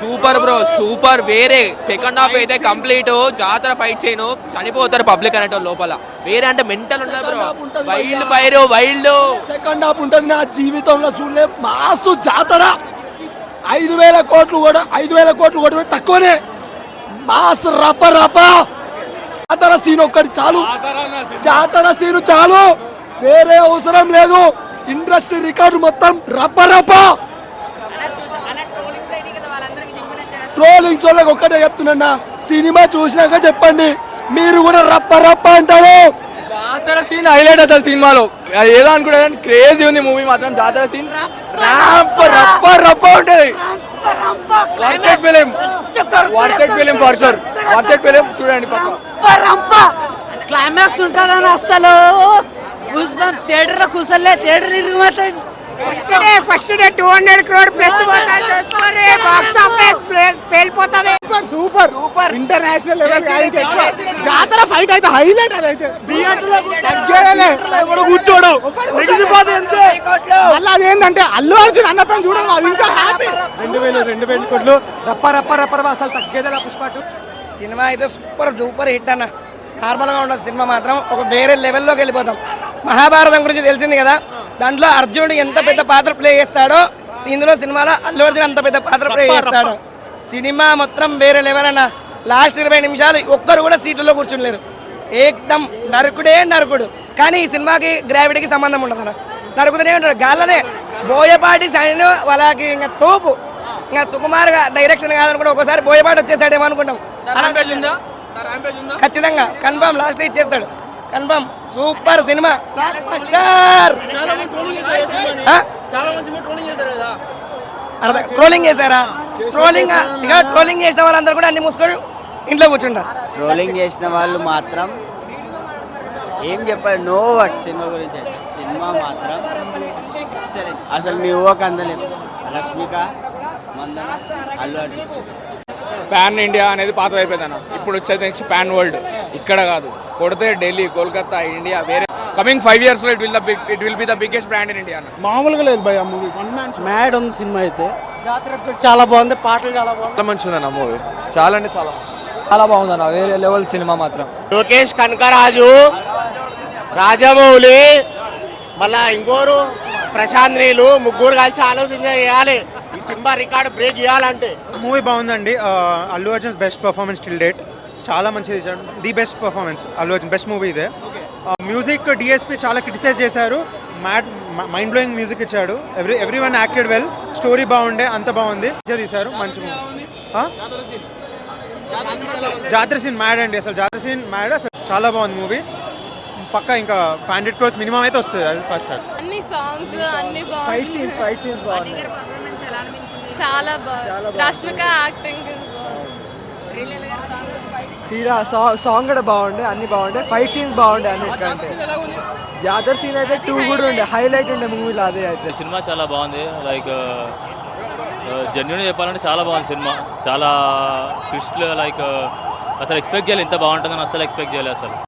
Super bro super. వేరే second half అయితే complete జాతర ఫైట్ చేయను. చనిపోతారు పబ్లిక్ అనేటో లోపల. వేరే అంటే మెంటల్ ఉండదు bro. Wild. Fire wild second half ఉంటుంది నా జీవితంలో చూడలే. మాసు జాతర. ఐదు వేల కోట్లు కూడా ఐదు వేల కోట్లు కూడా తక్కువనే. మాస్ రప్ప రప్ప జాతర సీన్ ఒక్కటి చాలు. జాతర సీన్ చాలు. వేరే అవసరం లేదు. ఇండస్ట్రీ రికార్డు మొత్తం రప్ప రప్ప ట్రోలింగ్స్ వాళ్ళకి ఒక్కటే చెప్తున్నా సినిమా చూసినాక చెప్పండి. మీరు కూడా రప్ప రప్ప అంటారు. జాతర సీన్ హైలైట్ అసలు సినిమాలో. ఏదో అనుకుంటా క్రేజీ ఉంది మూవీ మాత్రం. జాతర సీన్ ర్యాంప్ రప్ప రప్ప ఉంటుంది. Worth it film worth it film for sure worth it film చూడండి పక్క క్లైమాక్స్ ఉంటుందని అస్సలు. థియేటర్లో కూర్చోలే theatre ఇరిగిపోతాయి first day first day two hundred crore plus box office super. Super. International level జాతర ఫైట్ అయితే హైలైట్ అది అయితే. కూర్చోడు. ఎగిసిపోతే అంతే మళ్ళీ అది ఏంటంటే అల్లు అర్జున్ అన్నతో చూడడం అది ఇంకా హ్యాపీ రెండు వేలు రెండు వేలు కోట్లు. రప్ప రప్ప రప్ప రప్ప అసలు తగ్గేదే పుష్ప సినిమా అయితే సూపర్ డూపర్ హిట్ అన్న. నార్మల్గా ఉండదు సినిమా మాత్రం. ఒక వేరే లెవెల్లోకి వెళ్ళిపోతాం. మహాభారతం గురించి తెలిసింది కదా? దాంట్లో అర్జునుడు ఎంత పెద్ద పాత్ర ప్లే చేస్తాడో ఇందులో సినిమాలో అల్లు అర్జున్ అంత పెద్ద పాత్ర ప్లే చేస్తాడు. సినిమా మొత్తం వేరే లెవెల్ అన్న. లాస్ట్ ఇరవై నిమిషాలు ఒక్కరు కూడా సీట్లలో కూర్చుండలేరు ఏకదం నరకుడే నరకుడు. కానీ ఈ సినిమాకి గ్రావిటీకి సంబంధం ఉండదు అన్న. నరుకుతూనే ఉంటాడు. గాల్లనే బోయపాటి సైన్ వాళ్ళకి ఇంకా తోపు. ఇంకా సుకుమార్గా డైరెక్షన్ కాదనుకుంటే ఒకసారి బోయపాటి వచ్చేసాడేమో అనుకుంటాం. ఖచ్చితంగా. కన్ఫర్మ్ లాస్ట్ ఇచ్చేస్తాడు. Confirm super cinema. Star trolling చేశారా? ట్రోలింగ్ ఇక ట్రోలింగ్ చేసిన వాళ్ళందరూ కూడా అన్ని మూసుకొని ఇంట్లో కూర్చుంటారు. ట్రోలింగ్ చేసిన వాళ్ళు మాత్రం ఏం చెప్పారు నో వర్డ్ సినిమా గురించి అయితే సినిమా మాత్రం excellent. అసలు మీ ఊహకు అందలేం. రష్మిక మందన అల్లు అర్జున్. పాన్ ఇండియా అనేది పాత అయిపోయిందన్న ఇప్పుడు వచ్చేది నెక్స్ట్ పాన్ వరల్డ్ ఇక్కడ కాదు. కొడితే ఢిల్లీ కోల్కతా ఇండియా వేరే కమింగ్ ఫైవ్ ఇయర్స్లో it will it will be the biggest brand in India మామూలుగా లేదు భయ మూవీ వన్ మ్యాన్ మ్యాడ్ ఉంది సినిమా అయితే. జాతర చాలా బాగుంది పాటలు చాలా బాగుంది. చాలా మంచిది అన్న మూవీ చాలా అంటే చాలా చాలా బాగుందన్న వేరే లెవెల్ సినిమా మాత్రం. లోకేష్ కనకరాజు రాజమౌళి మళ్ళా ఇంకోరు ప్రశాంత్ నీళ్ళు ముగ్గురు కలిసి ఆలోచన చేయాలి. ఈ సినిమా రికార్డు బ్రేక్ ఇవ్వాలంటే మూవీ బాగుందండి. Allu Arjun's best performance till date చాలా మంచిది the best performance Allu Arjun best movie ఇదే. మ్యూజిక్ డిఎస్పి చాలా క్రిటిసైజ్ చేశారు. మ్యాడ్ మైండ్ బ్లోయింగ్ మ్యూజిక్ ఇచ్చాడు. Every every one acted well story బాగుండే అంత బాగుంది. తీశారు. మంచి మూవీ జాతర సీన్ మ్యాడ్ అండి. అసలు జాతర సీన్ మ్యాడ్ అసలు చాలా బాగుంది మూవీ పక్క ఇంకా ఫైవ్ హండ్రెడ్ క్రోర్స్ మినిమం అయితే వస్తుంది. అది ఫస్ట్ షాట్ అన్ని సాంగ్స్ అన్ని బాగున్నాయి. ఫైట్ సీన్స్ ఫైట్ సీన్స్ బాగున్నాయి. చాలా బాగుంది. రష్మిక యాక్టింగ్ సీరా సాంగ్ కూడా బాగుండే అన్ని బాగుండే. ఫైట్ సీన్స్ బాగుండే అన్నిటికంటే జాతర సీన్ అయితే టూ కూడా ఉండే హైలైట్ ఉండే మూవీలో అదే అయితే. సినిమా చాలా బాగుంది. లైక్ జెన్యున్ చెప్పాలంటే చాలా బాగుంది సినిమా. చాలా ట్విస్ట్లు లైక్ అసలు ఎక్స్పెక్ట్ చేయాలి ఇంత బాగుంటుందని అసలు ఎక్స్పెక్ట్ చేయాలి అసలు.